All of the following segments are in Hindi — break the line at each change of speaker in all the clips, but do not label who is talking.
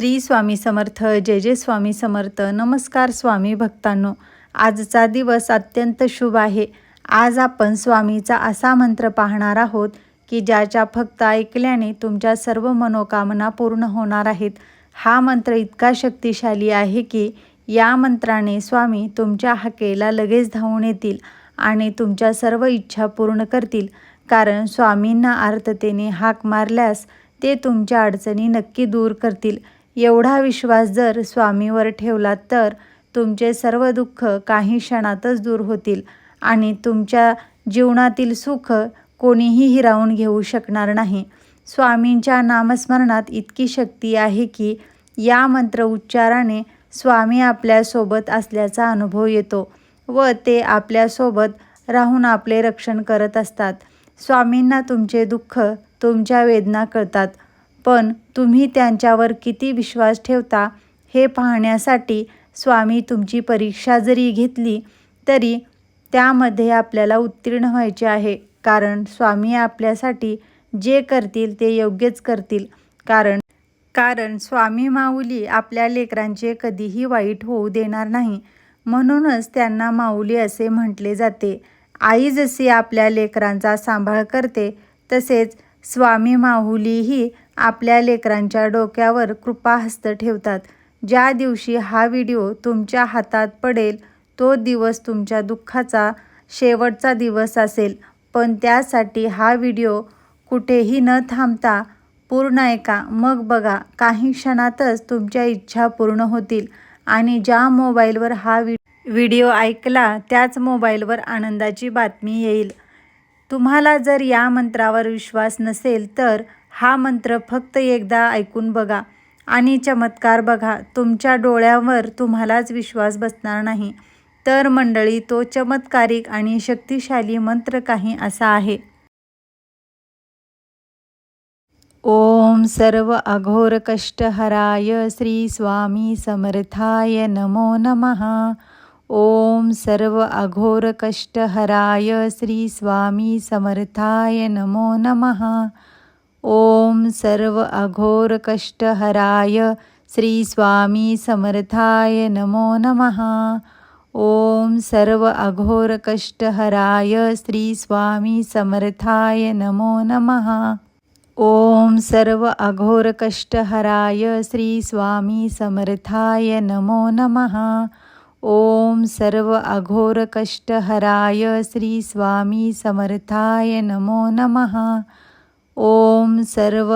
श्री स्वामी समर्थ जय जय स्वामी समर्थ. नमस्कार स्वामी भक्तांनो. आजचा दिवस अत्यंत शुभ आहे. आज आपण स्वामीचा असा मंत्र पाहणार आहोत की ज्याच्या फक्त ऐकल्याने तुमच्या सर्व मनोकामना पूर्ण होणार आहेत. हा मंत्र इतका शक्तिशाली आहे की या मंत्राने स्वामी तुमच्या हाकेला लगेच धावून येतील आणि तुमच्या सर्व इच्छा पूर्ण करतील. कारण स्वामींना आर्ततेने हाक मारल्यास ते तुमच्या अडचणी नक्की दूर करतील. एवढा विश्वास जर स्वामीवर ठेवला तर तुमचे सर्व दुःख काही क्षणातच दूर होतील आणि तुमच्या जीवनातील सुख कोणीही हिरावून घेऊ शकणार नाही. स्वामींच्या नामस्मरणात इतकी शक्ती आहे की या मंत्र उच्चाराने स्वामी आपल्यासोबत असल्याचा अनुभव येतो व ते आपल्यासोबत राहून आपले रक्षण करत असतात. स्वामींना तुमचे दुःख तुमच्या वेदना कळतात. पण तुम्ही त्यांच्यावर किती विश्वास ठेवता हे पाहण्यासाठी स्वामी तुमची परीक्षा जरी घेतली तरी त्यामध्ये आपल्याला उत्तीर्ण व्हायचे आहे. कारण स्वामी आपल्यासाठी जे करतील ते योग्यच करतील. कारण कारण स्वामी माऊली आपल्या लेकरांचे कधीही वाईट होऊ देणार नाही. म्हणूनच त्यांना माऊली असे म्हटले जाते. आई जशी आपल्या लेकरांचा सांभाळ करते तसेच स्वामी माऊलीही आपल्या लेकरांच्या डोक्यावर कृपाहस्त ठेवतात. ज्या दिवशी हा व्हिडिओ तुमच्या हातात पडेल तो दिवस तुमच्या दुःखाचा शेवटचा दिवस असेल. पण त्यासाठी हा व्हिडिओ कुठेही न थांबता पूर्ण ऐका. मग बघा काही क्षणातच तुमच्या इच्छा पूर्ण होतील. आणि ज्या मोबाईलवर हा वि व्हिडिओ ऐकला त्याच मोबाईलवर आनंदाची बातमी येईल. तुम्हाला जर या मंत्रावर विश्वास नसेल तर हा मंत्र फक्त एकदा ऐकून बघा आणि चमत्कार बघा तुमच्या डोळ्यावर तुम्हालाच विश्वास बसणार नाही. तर मंडळी तो चमत्कारिक आणि शक्तिशाली मंत्र काही असा आहे. ओम सर्व अघोर कष्टहराय श्री स्वामी समर्थाय नमो नमः. ओम सर्व अघोर कष्टहराय श्री स्वामी समर्थाय नमो नमः. ओम सर्व अघोर कष्टहराय श्री स्वामी समर्थाय नमो नमः। ओम सर्व अघोर श्री स्वामी समर्थाय नमो नमः। ओम सर्व अघोर कष्टहराय श्री स्वामी समर्थाय नमो नमः। ओम सर्व अघोर कष्टहराय श्री स्वामी समर्थाय नमो नमः। ओम सर्व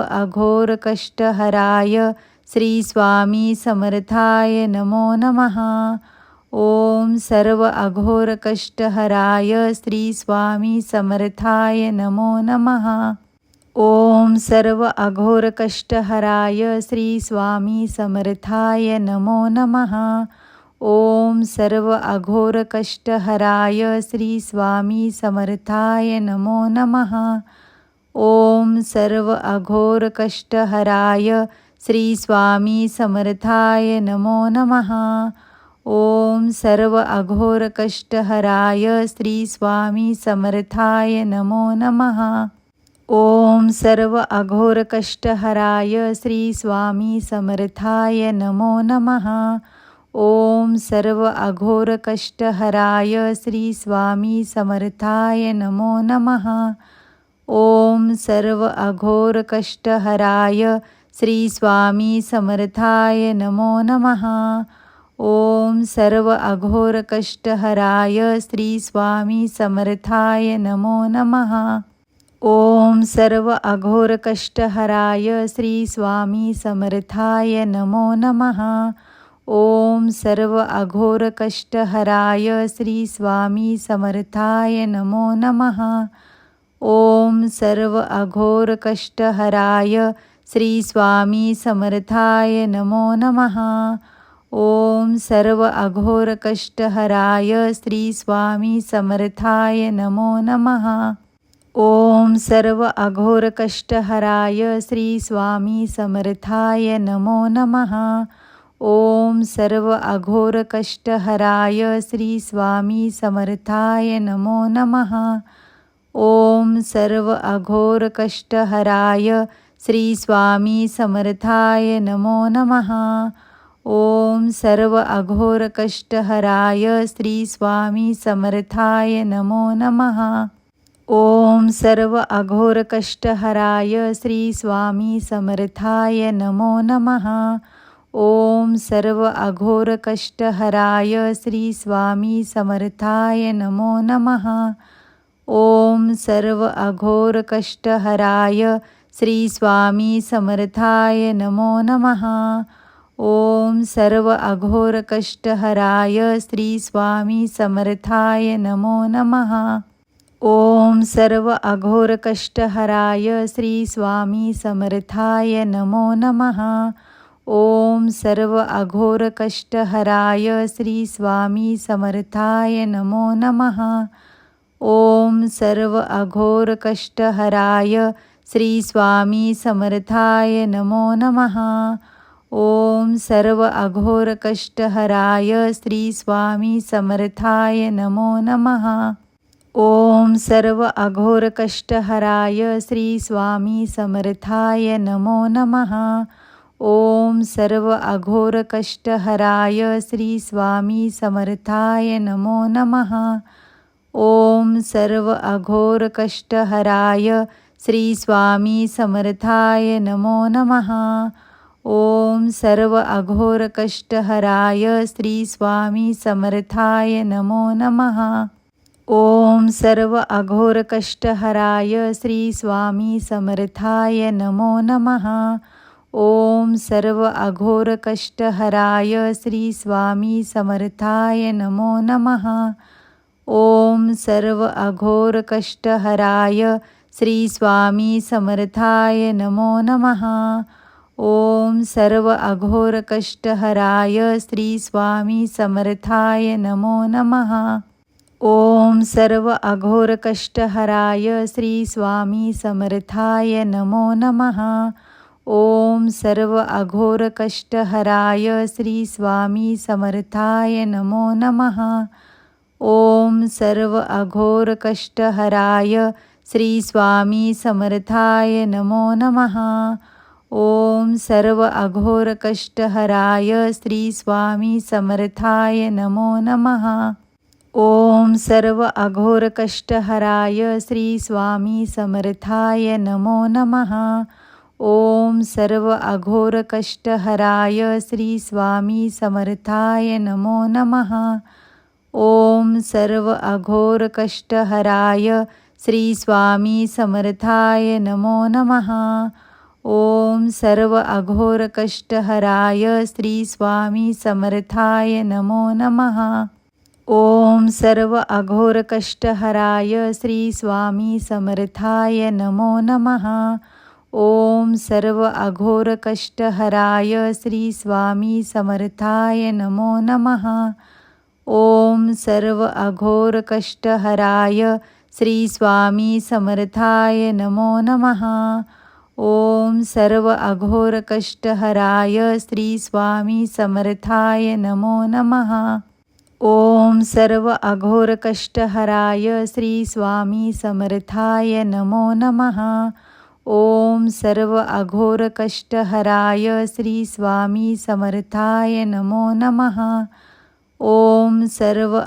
श्री स्वामी समर्थाय नमो नमः। ओम सर्व अघोर कष्टहराय श्री स्वामी समर्थाय नमो नमः। ओम सर्व श्री स्वामी समर्थाय नमो नमः। ओम सर्व श्री स्वामी समर्थाय नमो नमः। ओम सर्व अघोर कष्टहराय श्री स्वामी समर्थाय नमो नमः। ओम सर्व अघोर कष्टहराय श्री स्वामी समर्थाय नमो नमः। ओम सर्व अघोर कष्टहराय श्री स्वामी समर्थाय नमो नमः। ओम सर्व अघोर श्री स्वामी समर्थाय नमो नमः। ओम सर्व अघोर कष्टहराय श्री स्वामी समर्थाय नमो नमः। ओम सर्व अघोर श्री स्वामी समर्थाय नमो नमः। ओम सर्व अघोर कष्टहराय श्री स्वामी समर्थाय नमो नमः। ओम सर्व अघोर कष्टहराय श्री स्वामी समर्थाय नमो नमः। ओम सर्व श्री स्वामी समर्थाय नमो नमः। ओम सर्व अघोर कष्टहराय श्री स्वामी समर्थाय नमो नमः। ओम सर्व श्री स्वामी समर्थाय नमो नमः। ओम सर्व श्री स्वामी समर्थाय नमो नमः। ओम सर्व अघोर कष्टहराय श्री स्वामी समर्थाय नमो नमः। ओम सर्व अघोर कष्टहराय श्री स्वामी समर्थाय नमो नमः। ओम सर्व स्वामी समर्थाय नमो नमः। ओम सर्व अघोर कष्टहराय श्री स्वामी समर्थाय नमो नमः। ओम सर्व अघोर कष्टहराय श्री स्वामी समर्थाय नमो नमः। ओम सर्व अघोर कष्टहराय श्री स्वामी समर्थाय नमो नमः। ओम सर्व अघोर कष्टहराय श्री स्वामी समर्थाय नमो नमः। ओम सर्व अघोर कष्टहराय श्री स्वामी समर्थाय नमो नमः। ओम सर्व श्री स्वामी समर्थाय नमो नमः। ओम सर्व अघोर कष्टहराय श्री स्वामी समर्थाय नमो नमः। ओम सर्व श्री स्वामी समर्थाय नमो नमः। ओम सर्व श्री स्वामी समर्थाय नमो नमः। ओम सर्व अघोर कष्टहराय श्री स्वामी समर्थाय नमो नमः। ओम सर्व अघोर कष्टहराय श्री स्वामी समर्थाय नमो नमः। ओम सर्व अघोर कष्टहराय श्री स्वामी समर्थाय नमो नमः। ओम सर्व स्वामी समर्थाय नमो नमः। ओम सर्व श्री स्वामी समर्थाय नमो नमः। ओम सर्व अघोर कष्टहराय श्री स्वामी समर्थाय नमो नमः। ओम सर्व श्री स्वामी समर्थाय नमो नमः। ओम सर्व श्री स्वामी समर्थाय नमो नमः। ओम सर्व श्री स्वामी समर्थाय नमो नमः। ओम सर्व अघोर कष्टहराय श्री स्वामी समर्थाय नमो नमः। ओम सर्व अघोर कष्टहराय श्री स्वामी समर्थाय नमो नमः। ओम सर्व अघोर कष्टहराय श्री स्वामी समर्थाय नमो नमः। ओम सर्व अघोर कष्टहराय श्री स्वामी समर्थाय नमो नमः। ओम सर्व अघोर कष्टहराय श्री स्वामी समर्थाय नमो नमः। ओम सर्व अघोर कष्टहराय श्री स्वामी समर्थाय नमो नमः। ओम सर्व अघोर कष्टहराय श्री स्वामी समर्थाय नमो नमः। ओम सर्व श्री स्वामी समर्थाय नमो नमः। ओम सर्व अघोर कष्टहराय श्री स्वामी समर्थाय नमो नमः। ओम सर्व श्री स्वामी समर्थाय नमो नमः। ओम सर्व श्री स्वामी समर्थाय नमो नमः। ओम सर्व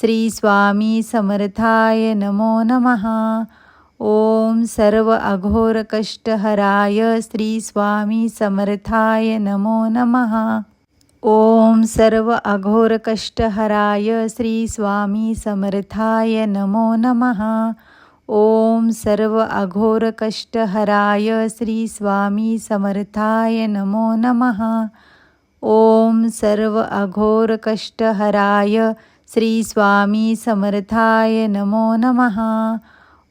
श्री स्वामी समर्थाय नमो नमः। ओम सर्व अघोर कष्टहराय श्री स्वामी समर्थाय नमो नमः। ओम सर्व श्री स्वामी समर्थाय नमो नमः। ओम सर्व श्री स्वामी समर्थाय नमो नमः। ओम सर्व अघोर कष्टहराय श्री स्वामी समर्थाय नमो नमः।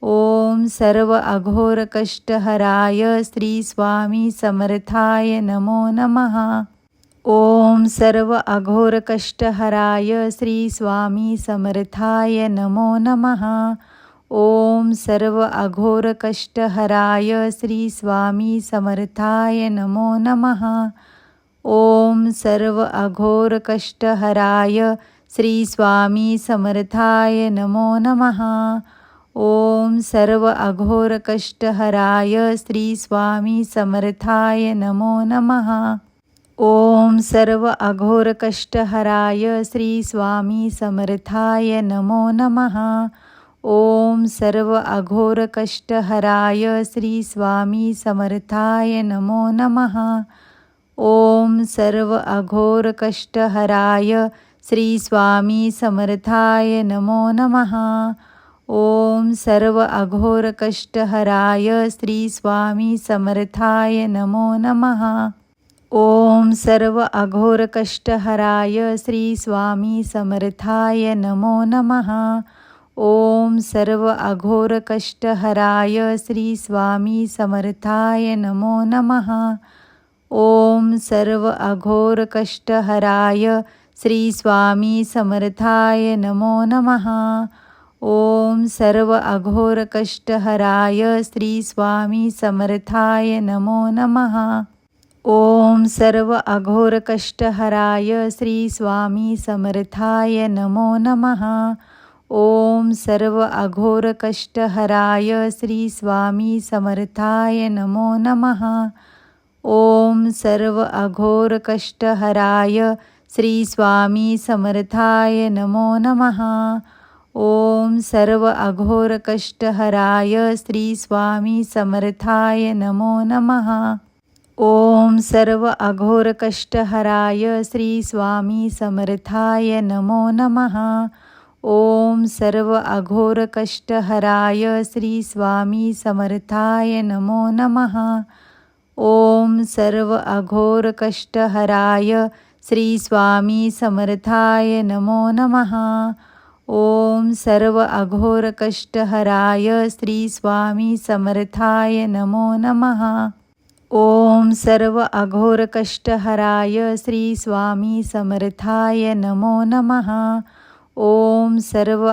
ओम सर्व अघोर कष्टहराय श्री स्वामी समर्थाय नमो नमः। ओम सर्व अघोर श्री स्वामी समर्थाय नमो नमः। ओम सर्व अघोर कष्टहराय श्री स्वामी समर्थाय नमो नमः। ओम सर्व अघोर कष्टहराय श्री स्वामी समर्थाय नमो नमः। ओम सर्व अघोर कष्टहराय श्री स्वामी समर्थाय नमो नमः। ओम सर्व अघोर कष्टहराय श्री स्वामी समर्थाय नमो नमः। ओम सर्व अघोर कष्टहराय श्री स्वामी समर्थाय नमो नमः। ओम सर्व श्री स्वामी समर्थाय नमो नमः। ओम सर्व अघोर कष्टहराय श्री स्वामी समर्थाय नमो नमः। ओम सर्व श्री स्वामी समर्थाय नमो नमः। ओम सर्व श्री स्वामी समर्थाय नमो नमः। ओम सर्व अघोर कष्टहराय श्री स्वामी समर्थाय नमो नमः। ओम सर्व अघोर कष्टहराय श्री स्वामी समर्थाय नमो नमः। ओम सर्व अघोर श्री स्वामी समर्थाय नमो नमः। ओम सर्व अघोर कष्टहराय श्री स्वामी समर्थाय नमो नमः। ओम सर्व श्री स्वामी समर्थाय नमो नमः। ओम सर्व अघोर कष्टहराय श्री स्वामी समर्थाय नमो नमः। ओम सर्व श्री स्वामी समर्थाय नमो नमः। ओम सर्व अघोर कष्टहराय श्री स्वामी समर्थाय नमो नमः। ओम सर्व श्री स्वामी समर्थाय नमो नमः। ओम सर्व अघोर कष्टहराय श्री स्वामी समर्थाय नमो नमः। ओम सर्व श्री स्वामी समर्थाय नमो नमः। ओम सर्व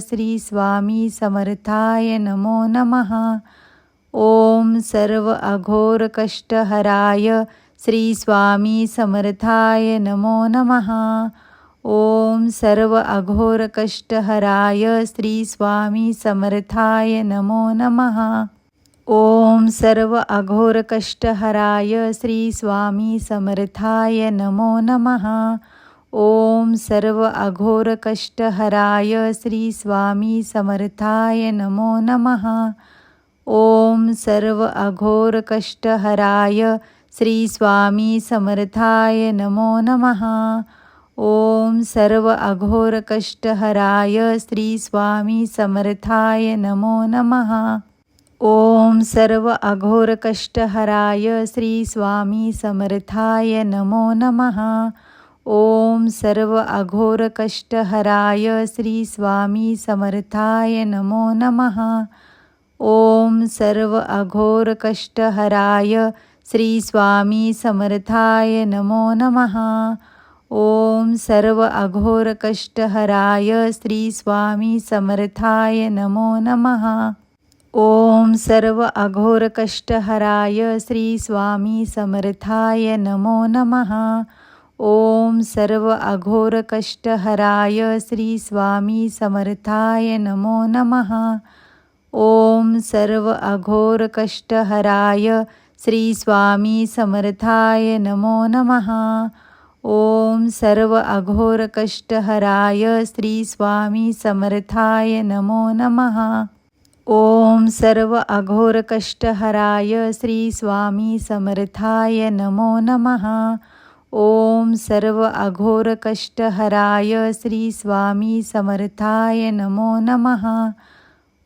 श्री स्वामी समर्थाय नमो नमः। ओम सर्व अघोर कष्टहराय श्री स्वामी समर्थाय नमो नमः। ओम सर्व अघोर कष्टहराय श्री स्वामी समर्थाय नमो नमः। ओम सर्व अघोर श्री स्वामी समर्थाय नमो नमः। ओम सर्व अघोर श्री स्वामी समर्थाय नमो नमः। ओम सर्व अघोर कष्टहराय श्री स्वामी समर्थाय नमो नमः। ओम सर्व अघोर कष्टहराय श्री स्वामी समर्थाय नमो नमः। ओम सर्व अघोर कष्टहराय श्री स्वामी समर्थाय नमो नमः। ओम सर्व अघोर श्री स्वामी समर्थाय नमो नमः। ओम सर्व अघोर कष्टहराय श्री स्वामी समर्थाय नमो नमः। ओम सर्व अघोर कष्टहराय श्री स्वामी समर्थाय नमो नमः। ओम सर्व अघोर श्री स्वामी समर्थाय नमो नमः। ओम सर्व अघोर कष्टहराय श्री स्वामी समर्थाय नमो नमः। ओम सर्व अघोर कष्टहराय श्री स्वामी समर्थाय नमो नमः। ओम सर्व अघोर श्री स्वामी समर्थाय नमो नमः। ओम सर्व अघोर श्री स्वामी समर्थाय नमो नमः। ओम सर्व अघोर श्री स्वामी समर्थाय नमो नमः।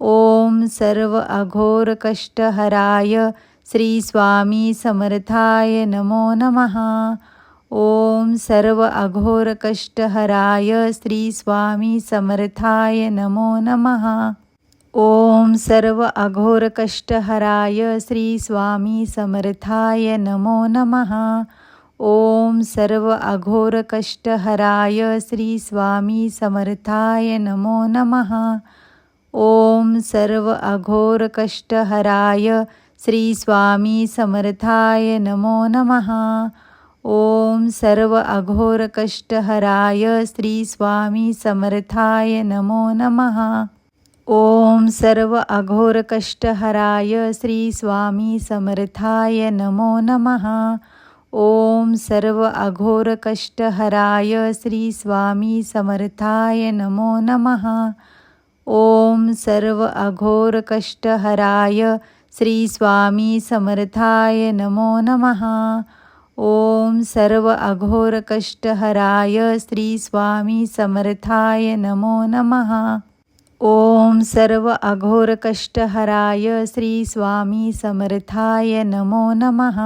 ओम सर्व अघोर कष्टहराय श्री स्वामी समर्थाय नमो नमः। ओम सर्व स्वामी समर्थाय नमो नमः। ओम सर्व स्वामी समर्थाय नमो नमः। ओम सर्व अघोर कष्टहराय श्री स्वामी समर्थाय नमो नमः। ओम सर्व अघोर कष्टहराय श्री स्वामी समर्थाय नमो नमः। ओम सर्व अघोर कष्टहराय श्री स्वामी समर्थाय नमो नमः। ओम सर्व अघोर कष्टहराय श्री स्वामी समर्थाय नमो नमः। ओम सर्व अघोर कष्टहराय श्री स्वामी समर्थाय नमो नमः। ओम सर्व श्री स्वामी समर्थाय नमो नमः। ओम सर्व अघोर कष्टहराय श्री स्वामी समर्थाय नमो नमः। ओम सर्व अघोर कष्टहराय श्री स्वामी समर्थाय नमो नमः।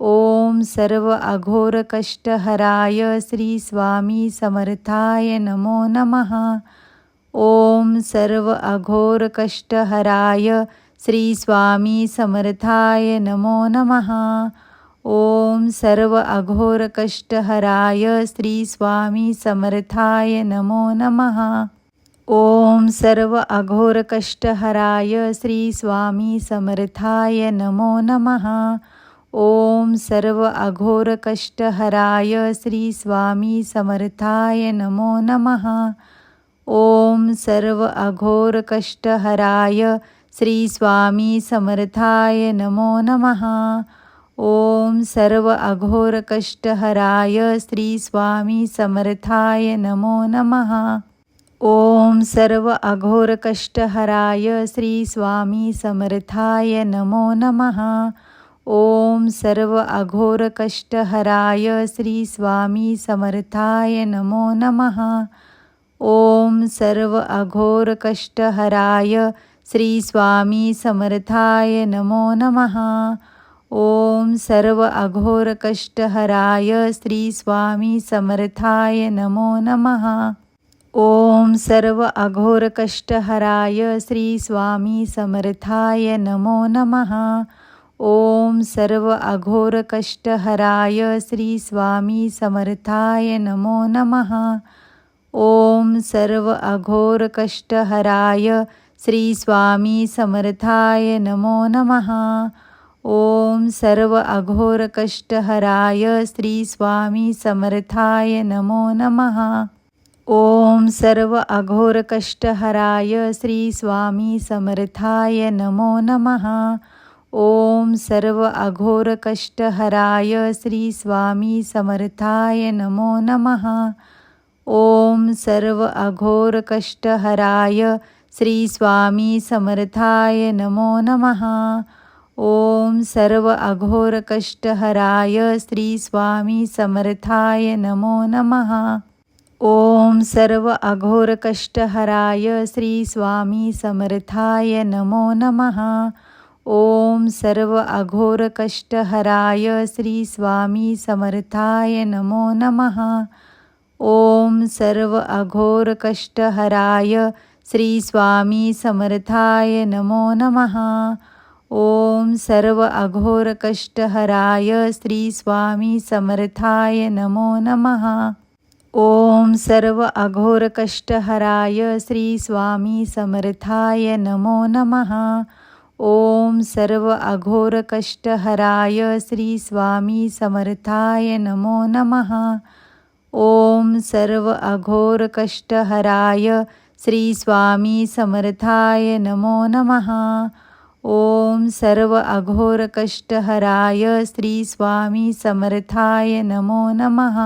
ओम सर्व अघोर कष्टहराय श्री स्वामी समर्थाय नमो नमः। ओम सर्व अघोर कष्टहराय श्री स्वामी समर्थाय नमो नमः। ओम सर्व अघोर कष्टहराय श्री स्वामी समर्थाय नमो नमः। ओम सर्व अघोर कष्टहराय श्री स्वामी समर्थाय नमो नमः। ओम सर्व अघोर श्री स्वामी समर्थाय नमो नमः। ओम सर्व अघोर कष्टहराय श्री स्वामी समर्थाय नमो नमः। ओम सर्व अघोर श्री स्वामी समर्थाय नमो नमः। ओम सर्व अघोर कष्टहराय श्री स्वामी समर्थाय नमो नमः। ओम सर्व अघोर कष्टहराय श्री स्वामी समर्थाय नमो नमः। ओम सर्व श्री स्वामी समर्थाय नमो नमः। ओम सर्व अघोर कष्टहराय श्री स्वामी समर्थाय नमो नमः। ओम सर्व अघोर कष्टहराय श्री स्वामी समर्थाय नमो नमः। ओम सर्व अघोर कष्टहराय श्री स्वामी समर्थाय नमो नमः। ओम सर्व अघोर कष्टहराय श्री स्वामी समर्थाय नमो नमः। ओम सर्व अघोर कष्टहराय श्री स्वामी समर्थाय नमो नमः। ओम सर्व स्वामी समर्थाय नमो नमः। ओम सर्व अघोर कष्टहराय श्री स्वामी समर्थाय नमो नमः। ओम सर्व अघोर कष्टहराय श्री स्वामी समर्थाय नमो नमः। ओम सर्व अघोर कष्टहराय श्री स्वामी समर्थाय नमो नमः। ओम सर्व अघोर कष्टहराय श्री स्वामी समर्थाय नमो नमः। ओम सर्व अघोर कष्टहराय श्री स्वामी समर्थाय नमो नमः। ओम सर्व श्री स्वामी समर्थाय नमो नमः। ओम सर्व अघोर कष्टहराय श्री स्वामी समर्थाय नमो नमः। ओम सर्व अघोर कष्टहराय श्री स्वामी समर्थाय नमो नमः। ओम सर्व अघोर कष्टहराय श्री स्वामी समर्थाय नमो नमः। ओम सर्व अघोर कष्टहराय श्री स्वामी समर्थाय नमो नमः। ओम सर्व अघोर कष्टहराय श्री स्वामी समर्थाय नमो नमः।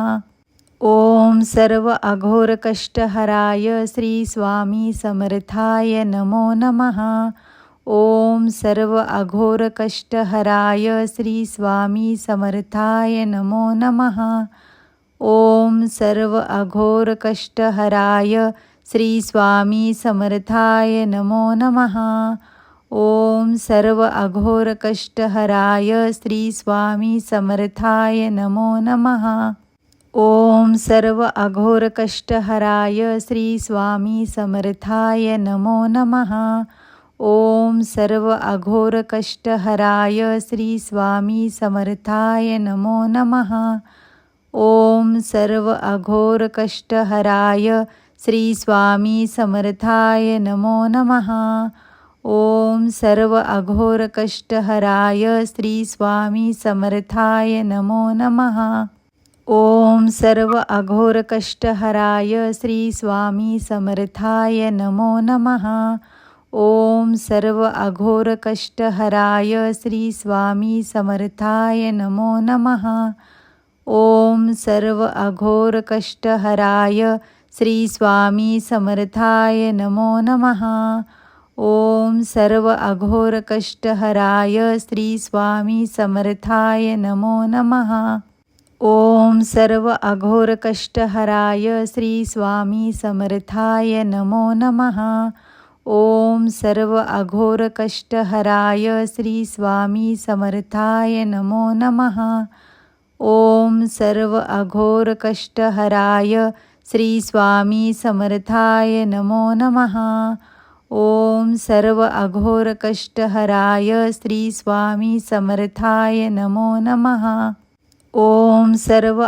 ओम सर्व अघोर कष्टहराय श्री स्वामी समर्थाय नमो नमः। ओम सर्व अघोर कष्टहराय श्री स्वामी समर्थाय नमो नमः। ओम सर्व श्री स्वामी समर्थाय नमो नमः। ओम सर्व अघोर कष्टहराय श्री स्वामी समर्थाय नमो नमः। ओम सर्व श्री स्वामी समर्थाय नमो नमः। ओम सर्व श्री स्वामी समर्थाय नमो नमः। ओम सर्व श्री स्वामी समर्थाय नमो नमः। ओम सर्व अघोर कष्टहराय श्री स्वामी समर्थाय नमो नमः। ओम सर्व अघोर कष्टहराय श्री स्वामी समर्थाय नमो नमः। ओम सर्व श्री स्वामी समर्थाय नमो नमः। ओम सर्व अघोर कष्टहराय श्री स्वामी समर्थाय नमो नमः। ओम सर्व अघोर कष्टहराय श्री स्वामी समर्थाय नमो नमः। ओम सर्व अघोर कष्टहराय श्री स्वामी समर्थाय नमो नमः। ओम सर्व अघोर कष्टहराय श्री स्वामी समर्थाय नमो नमः। ओम सर्व श्री स्वामी समर्थाय नमो नमः। ओम सर्व अघोर कष्टहराय श्री स्वामी समर्थाय नमो नमः। ओम सर्व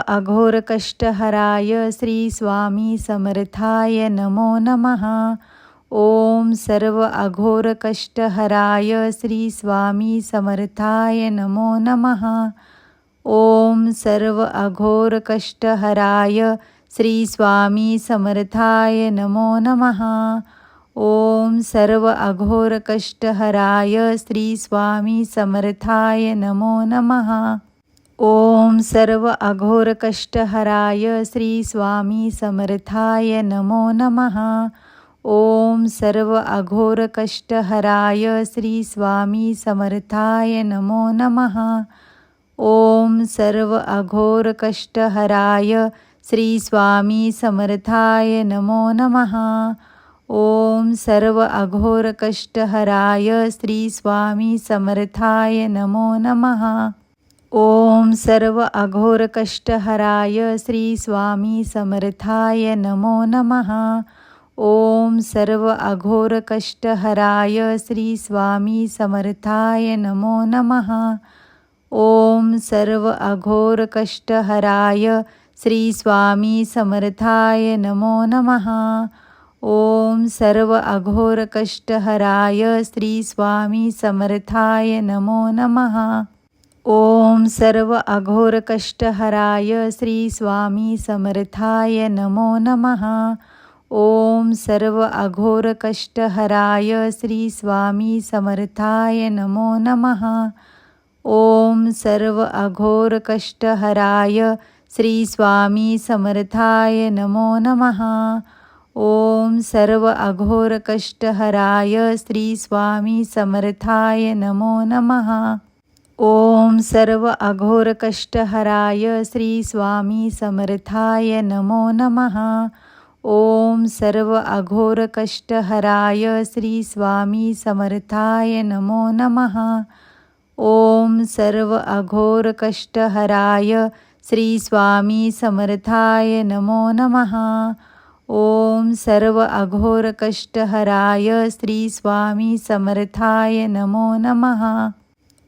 श्री स्वामी समर्थाय नमो नमः। ओम सर्व श्री स्वामी समर्थाय नमो नमः। ओम सर्व श्री स्वामी समर्थाय नमो नमः। ओम सर्व अघोर कष्टहराय श्री स्वामी समर्थाय नमो नमः। ओम सर्व श्री स्वामी समर्थाय नमो नमः। ओम सर्व श्री स्वामी समर्थाय नमो नमः। ओम सर्व अघोर कष्टहराय श्री स्वामी समर्थाय नमो नमः। ओम सर्व अघोर कष्टहराय श्री स्वामी समर्थाय नमो नमः। ओम सर्व स्वामी समर्थाय नमो नमः। ओम सर्व स्वामी समर्थाय नमो नमः। ओम सर्व अघोर कष्टहराय श्री स्वामी समर्थाय नमो नमः। ओम सर्व अघोर कष्टहराय श्री स्वामी समर्थाय नमो नमः। ओम सर्व अघोर कष्टहराय श्री स्वामी समर्थाय नमो नमः। ओम सर्व अघोर कष्टहराय श्री स्वामी समर्थाय नमो नमः। ओम सर्व श्री स्वामी समर्थाय नमो नमः। ओम सर्व अघोर कष्टहराय श्री स्वामी समर्थाय नमो नमः। ओम सर्व श्री स्वामी समर्थाय नमो नमः। ओम सर्व श्री स्वामी समर्थाय नमो नमः। ओम सर्व श्री स्वामी समर्थाय नमो नमः। ओम सर्व अघोर कष्टहराय श्री स्वामी समर्थाय नमो नमः।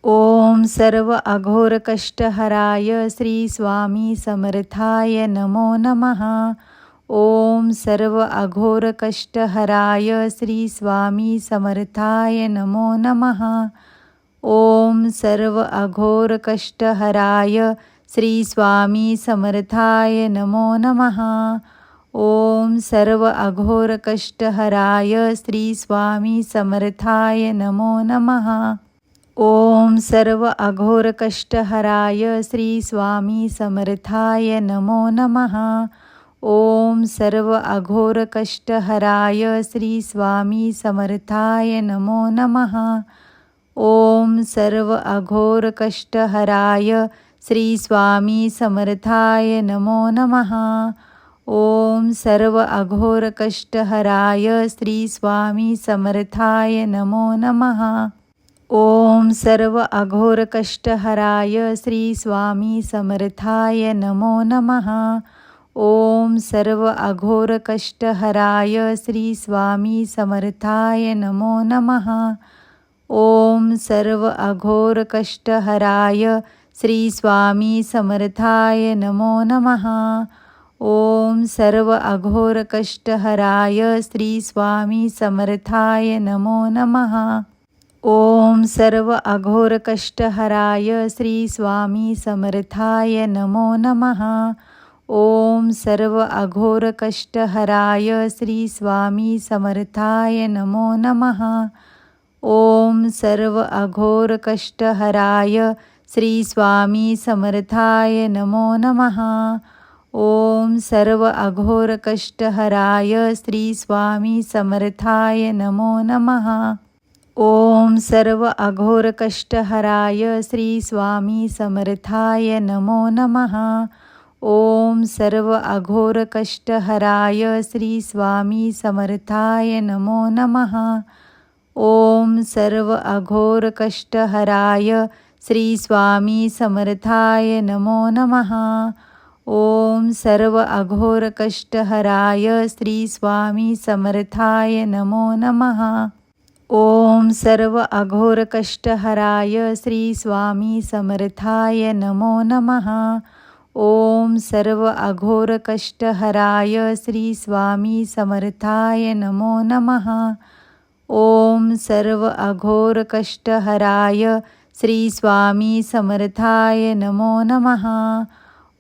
ओम सर्व अघोर कष्टहराय श्री स्वामी समर्थाय नमो नमः। ओम सर्व अघोर कष्टहराय श्री स्वामी समर्थाय नमो नमः। ओम सर्व श्री स्वामी समर्थाय नमो नमः। ओम सर्व अघोर कष्टहराय श्री स्वामी समर्थाय नमो नमः। ओम सर्व श्री स्वामी समर्थाय नमो नमः। ओम सर्व श्री स्वामी समर्थाय नमो नमः। ओम सर्व श्री स्वामी समर्थाय नमो नमः। ओम सर्व अघोर कष्टहराय श्री स्वामी समर्थाय नमो नमः। ओम सर्व श्री स्वामी समर्थाय नमो नमः। ओम सर्व श्री स्वामी समर्थाय नमो नमः। ओम सर्व श्री स्वामी समर्थाय नमो नमः। ओम सर्व अघोर कष्टहराय श्री स्वामी समर्थाय नमो नमः। ओम सर्व अघोर कष्टहराय श्री स्वामी समर्थाय नमो नमः। ओम सर्व अघोर कष्टहराय श्री स्वामी समर्थाय नमो नमः। ओम सर्व अघोर कष्टहराय श्री स्वामी समर्थाय नमो नमः। ओम सर्व अघोर कष्टहराय श्री स्वामी समर्थाय नमो नमः। ओम सर्व अघोर कष्टहराय श्री स्वामी समर्थाय नमो नमः। ओम सर्व अघोर श्री स्वामी समर्थाय नमो नमः। ओम सर्व अघोर कष्टहराय श्री स्वामी समर्थाय नमो नमः। ओम सर्व अघोर कष्टहराय श्री स्वामी समर्थाय नमो नमः। ओम सर्व अघोर कष्टहराय श्री स्वामी समर्थाय नमो नमः। ओम सर्व अघोर कष्टहराय श्री स्वामी समर्थाय नमो नमः। ओम सर्व अघोर कष्टहराय श्री स्वामी समर्थाय नमो नमः।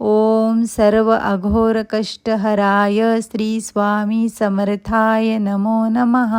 ओम सर्व अघोर कष्टहराय श्री स्वामी समर्थाय नमो नमः।